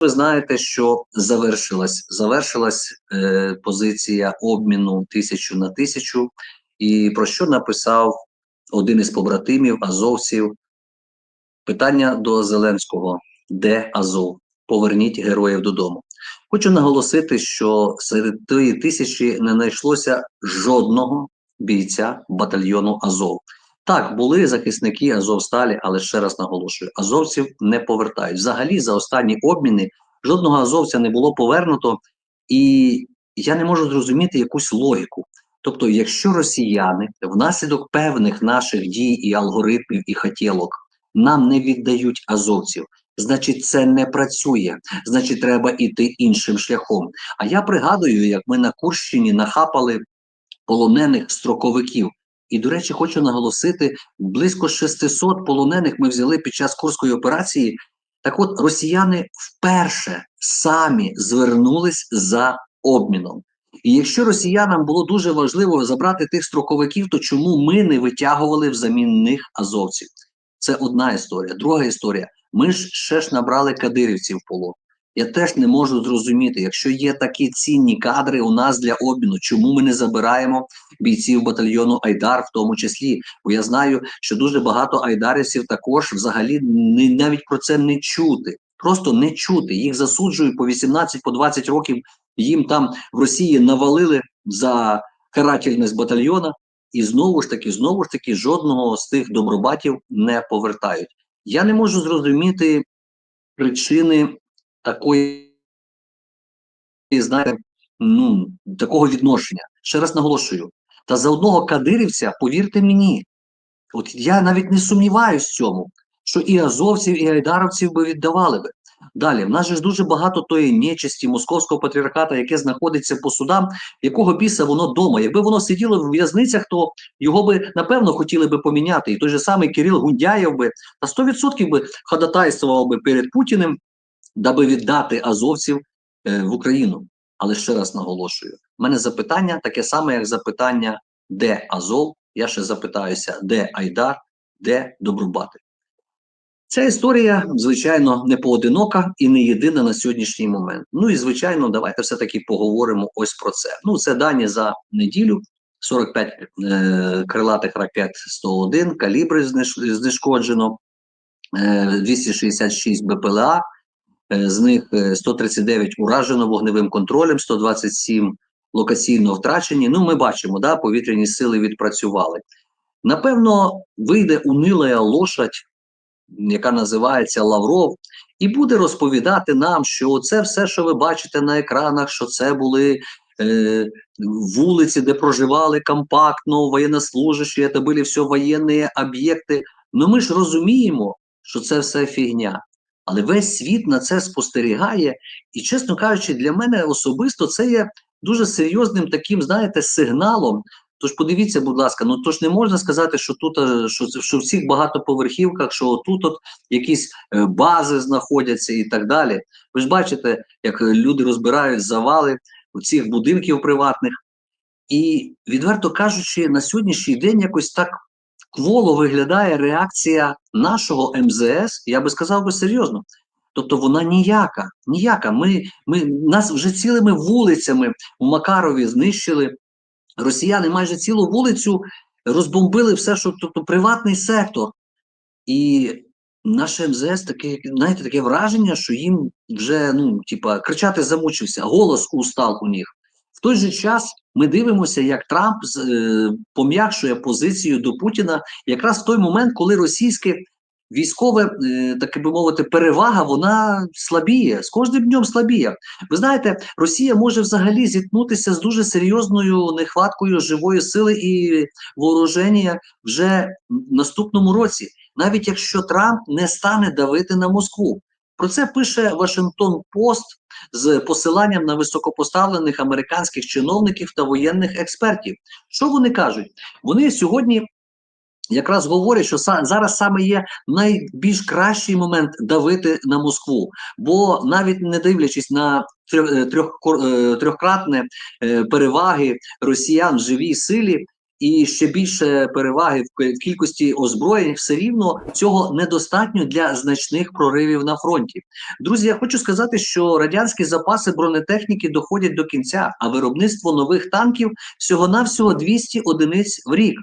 ви знаєте, що завершилась завершилась е, позиція обміну тисячу на тисячу, і про що написав один із побратимів азовців? Питання до Зеленського: де Азов? Поверніть героїв додому. Хочу наголосити, що серед тієї тисячі не знайшлося жодного бійця батальйону Азов. Так, були захисники Азовсталі, але ще раз наголошую: азовців не повертають. Взагалі, за останні обміни жодного азовця не було повернуто, і я не можу зрозуміти якусь логіку. Тобто, якщо росіяни внаслідок певних наших дій і алгоритмів і хотілок нам не віддають азовців, значить це не працює, значить, треба йти іншим шляхом. А я пригадую, як ми на Курщині нахапали полонених строковиків. І, до речі, хочу наголосити: близько 600 полонених ми взяли під час курської операції. Так от росіяни вперше самі звернулись за обміном. І якщо росіянам було дуже важливо забрати тих строковиків, то чому ми не витягували взамін них азовців? Це одна історія. Друга історія. Ми ж ще ж набрали кадирівців в полон. Я теж не можу зрозуміти, якщо є такі цінні кадри у нас для обміну, чому ми не забираємо бійців батальйону Айдар, в тому числі. Бо я знаю, що дуже багато айдарівців також взагалі не навіть про це не чути. Просто не чути. Їх засуджують по 18 по 20 років. Їм там в Росії навалили за карательність батальйона, і знову ж таки, знову ж таки, жодного з тих добробатів не повертають. Я не можу зрозуміти причини такої, знаєте, ну, такого відношення. Ще раз наголошую. Та за одного кадирівця, повірте мені, от я навіть не сумніваюся в цьому, що і азовців, і айдаровців би віддавали би. Далі, в нас же ж дуже багато тої нечисті московського патріархата, яке знаходиться по судам, якого біса воно дома. Якби воно сиділо в в'язницях, то його би напевно хотіли би поміняти. І той же самий Кирил Гундяєв би та 100% би ходатайствував би перед Путіним, даби віддати азовців е, в Україну. Але ще раз наголошую: У мене запитання таке саме, як запитання, де Азов. Я ще запитаюся, де Айдар, де Добрубати. Ця історія, звичайно, не поодинока і не єдина на сьогоднішній момент. Ну і звичайно, давайте все-таки поговоримо ось про це. Ну, це дані за неділю: 45 е, крилатих ракет 101, калібри знешкоджено, е, 266 БПЛА, з них 139 е, уражено вогневим контролем, 127 локаційно втрачені. Ну, ми бачимо, да, повітряні сили відпрацювали. Напевно, вийде унила лошадь яка називається Лавров, і буде розповідати нам, що це все, що ви бачите на екранах, що це були е, вулиці, де проживали компактно, воєннослужащі, це були все воєнні об'єкти. Ну ми ж розуміємо, що це все фігня. Але весь світ на це спостерігає, і, чесно кажучи, для мене особисто це є дуже серйозним таким, знаєте, сигналом Тож подивіться, будь ласка, ну то ж не можна сказати, що тут е, що, що в цих багатоповерхівках, що тут от якісь е, бази знаходяться і так далі. Ви ж бачите, як люди розбирають завали у цих будинків приватних. І, відверто кажучи, на сьогоднішній день якось так кволо виглядає реакція нашого МЗС, я би сказав би серйозно. Тобто вона ніяка, ніяка. Ми, ми нас вже цілими вулицями у Макарові знищили росіяни майже цілу вулицю розбомбили все, що тобто приватний сектор. І наше МЗС таке, знаєте, таке враження, що їм вже ну, типа, кричати замучився, голос устал у них. В той же час ми дивимося, як Трамп е, пом'якшує позицію до Путіна якраз в той момент, коли російське військове, е, так би мовити, перевага вона слабіє з кожним днем слабіє. Ви знаєте, Росія може взагалі зіткнутися з дуже серйозною нехваткою живої сили і вооруження вже в наступному році, навіть якщо Трамп не стане давити на Москву. Про це пише Вашингтон Пост з посиланням на високопоставлених американських чиновників та воєнних експертів. Що вони кажуть? Вони сьогодні якраз говорять, що зараз саме є найбільш кращий момент давити на Москву, бо навіть не дивлячись на трьох, е, е, трьохкратне е, переваги росіян в живій силі. І ще більше переваги в кількості озброєнь, все рівно цього недостатньо для значних проривів на фронті. Друзі, я хочу сказати, що радянські запаси бронетехніки доходять до кінця, а виробництво нових танків всього-навсього 200 одиниць в рік.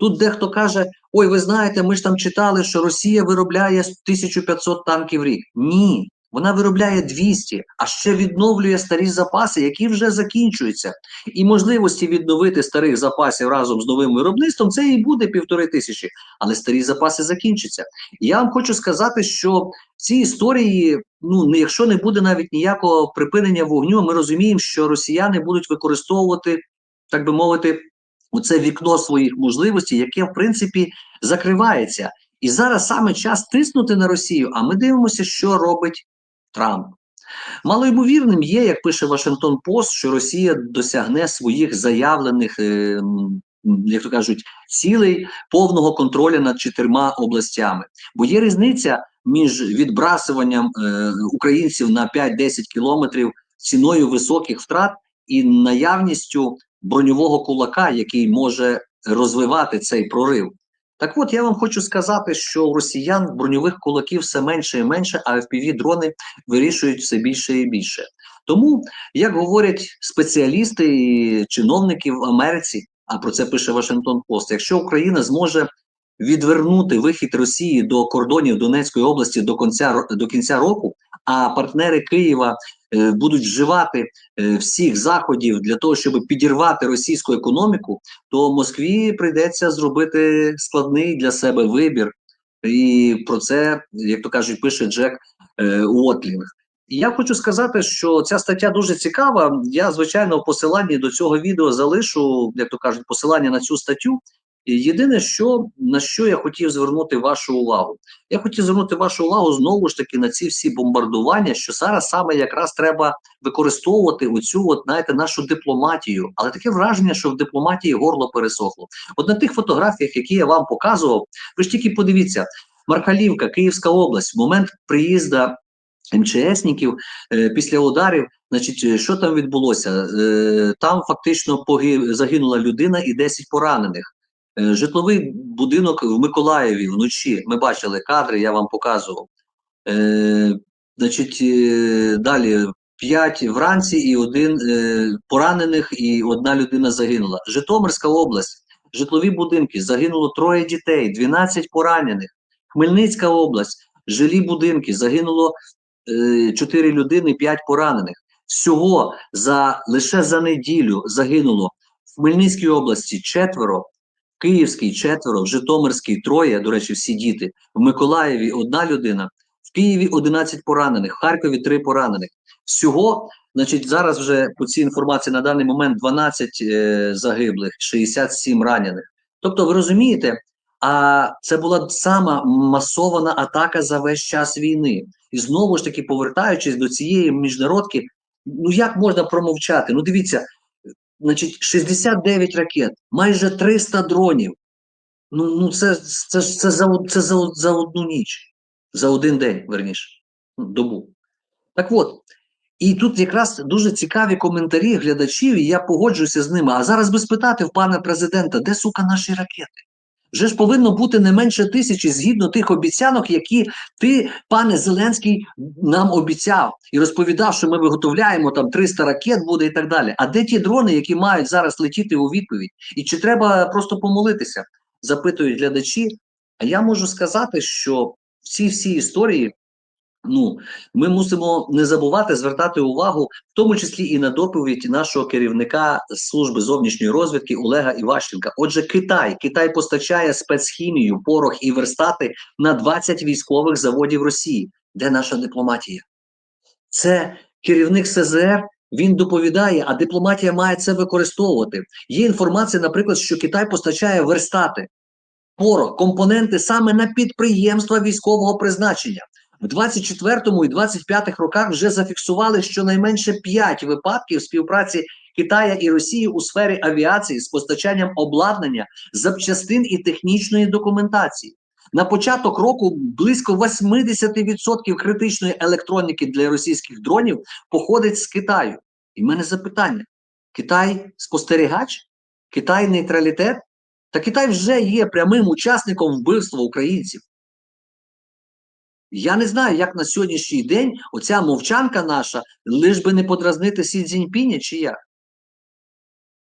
Тут дехто каже: ой, ви знаєте, ми ж там читали, що Росія виробляє 1500 танків в рік. Ні, вона виробляє 200, а ще відновлює старі запаси, які вже закінчуються. І можливості відновити старих запасів разом з новим виробництвом це і буде півтори тисячі, але старі запаси закінчаться. І я вам хочу сказати, що в цій історії, ну якщо не буде навіть ніякого припинення вогню, ми розуміємо, що росіяни будуть використовувати, так би мовити, оце вікно своїх можливостей, яке в принципі закривається. І зараз саме час тиснути на Росію. А ми дивимося, що робить Трамп. Малоймовірним є, як пише Вашингтон Пост, що Росія досягне своїх заявлених, е, як то кажуть, цілей повного контролю над чотирма областями. Бо є різниця між відбрасуванням е, українців на 5-10 кілометрів ціною високих втрат і наявністю броньового кулака, який може розвивати цей прорив. Так от я вам хочу сказати, що у росіян броньових кулаків все менше і менше, а fpv дрони вирішують все більше і більше. Тому, як говорять спеціалісти і чиновники в Америці, а про це пише Вашингтон Пост, якщо Україна зможе відвернути вихід Росії до кордонів Донецької області до кінця до кінця року, а партнери Києва будуть вживати е, всіх заходів для того, щоб підірвати російську економіку, то Москві прийдеться зробити складний для себе вибір. І про це, як то кажуть, пише Джек е, Уотлінг. Я хочу сказати, що ця стаття дуже цікава. Я, звичайно, в посиланні до цього відео залишу, як то кажуть, посилання на цю статтю. Єдине, що на що я хотів звернути вашу увагу, я хотів звернути вашу увагу знову ж таки на ці всі бомбардування, що зараз саме якраз треба використовувати оцю, от знаєте, нашу дипломатію. Але таке враження, що в дипломатії горло пересохло. От на тих фотографіях, які я вам показував, ви ж тільки подивіться, Мархалівка, Київська область, в момент приїзду МЧСників е, після ударів, значить, е, що там відбулося? Е, там фактично поги- загинула людина і 10 поранених. Е, житловий будинок в Миколаєві вночі. Ми бачили кадри, я вам показував. Е, значить, е, далі п'ять вранці і один е, поранених, і одна людина загинула. Житомирська область, житлові будинки, загинуло троє дітей, 12 поранених. Хмельницька область, жилі будинки, загинуло е, 4 людини, 5 поранених. Всього за лише за неділю загинуло в Хмельницькій області четверо, Київській четверо, в Житомирській троє, до речі, всі діти, в Миколаєві одна людина, в Києві 11 поранених, в Харкові 3 поранених. Всього, значить, зараз вже по цій інформації на даний момент 12 е, загиблих, 67 ранених. Тобто, ви розумієте, а це була сама масована атака за весь час війни. І знову ж таки, повертаючись до цієї міжнародки, ну як можна промовчати? Ну дивіться, значить, 69 ракет, майже 300 дронів. Ну, ну це, це, це, за, це за, за одну ніч, за один день, верніше, добу. Так от, і тут якраз дуже цікаві коментарі глядачів, і я погоджуюся з ними. А зараз би спитати в пана президента, де сука наші ракети? Вже ж повинно бути не менше тисячі згідно тих обіцянок, які ти, пане Зеленський, нам обіцяв і розповідав, що ми виготовляємо там 300 ракет буде і так далі. А де ті дрони, які мають зараз летіти у відповідь? І чи треба просто помолитися? Запитують глядачі. А я можу сказати, що всі всі історії ну, ми мусимо не забувати звертати увагу, в тому числі і на доповідь нашого керівника служби зовнішньої розвідки Олега Іващенка. Отже, Китай Китай постачає спецхімію, порох і верстати на 20 військових заводів Росії. Де наша дипломатія? Це керівник СЗР. Він доповідає, а дипломатія має це використовувати. Є інформація, наприклад, що Китай постачає верстати, порох, компоненти саме на підприємства військового призначення. В 24-му і 25-х роках вже зафіксували щонайменше 5 випадків співпраці Китая і Росії у сфері авіації з постачанням обладнання, запчастин і технічної документації. На початок року близько 80% критичної електроніки для російських дронів походить з Китаю. І в мене запитання: Китай спостерігач? Китай нейтралітет? Та Китай вже є прямим учасником вбивства українців. Я не знаю, як на сьогоднішній день оця мовчанка наша, лиш би не подразнити Сі Цзіньпіня, чи як?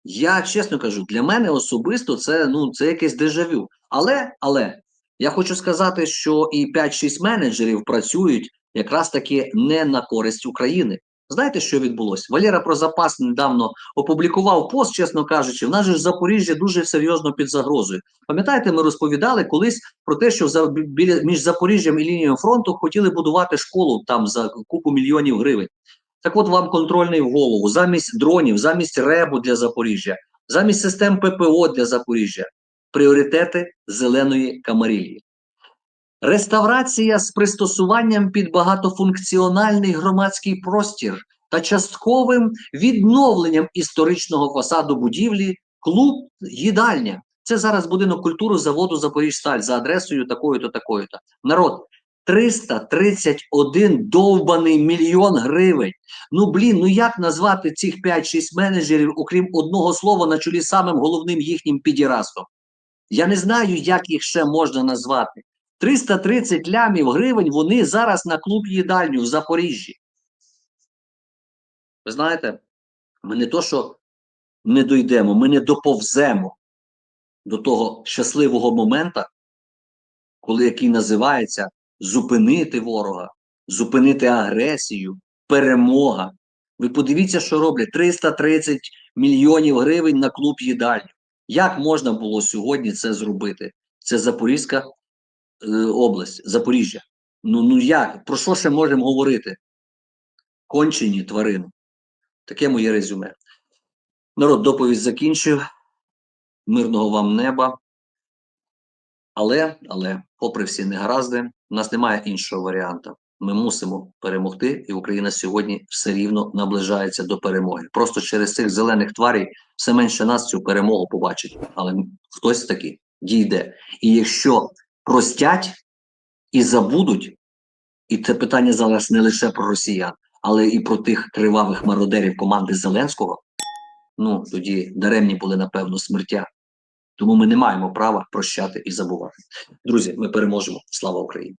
Я чесно кажу, для мене особисто це ну це якесь дежавю. Але але я хочу сказати, що і 5-6 менеджерів працюють якраз таки не на користь України. Знаєте, що відбулося? Валера про запас недавно опублікував пост, чесно кажучи, в нас же Запоріжжя дуже серйозно під загрозою. Пам'ятаєте, ми розповідали колись про те, що за біля між Запоріжжям і лінією фронту хотіли будувати школу там за купу мільйонів гривень. Так от вам контрольний в голову, замість дронів, замість ребу для Запоріжжя, замість систем ППО для Запоріжжя, пріоритети зеленої камарілії. Реставрація з пристосуванням під багатофункціональний громадський простір та частковим відновленням історичного фасаду будівлі клуб їдальня. Це зараз будинок культури заводу Запоріжсталь за адресою такою-то, такою-то. Народ 331 довбаний мільйон гривень. Ну блін, ну як назвати цих 5-6 менеджерів, окрім одного слова на чолі самим головним їхнім підірастом? Я не знаю, як їх ще можна назвати. 330 лямів гривень вони зараз на клуб їдальню в Запоріжжі. Ви знаєте, ми не то, що не дойдемо, ми не доповземо до того щасливого моменту, коли який називається зупинити ворога, зупинити агресію, перемога. Ви подивіться, що роблять 330 мільйонів гривень на клуб їдальню. Як можна було сьогодні це зробити? Це Запорізька область, Запоріжжя. Ну ну як? Про що ще можемо говорити? Кончені тварини. Таке моє резюме. Народ доповідь закінчив. Мирного вам неба. Але, але, попри всі негаразди, у нас немає іншого варіанту. Ми мусимо перемогти, і Україна сьогодні все рівно наближається до перемоги. Просто через цих зелених тварей все менше нас цю перемогу побачить. Але хтось таки дійде. І якщо простять і забудуть, і це питання зараз не лише про росіян, але і про тих кривавих мародерів команди Зеленського, ну тоді даремні були напевно смертя. Тому ми не маємо права прощати і забувати. Друзі, ми переможемо. Слава Україні!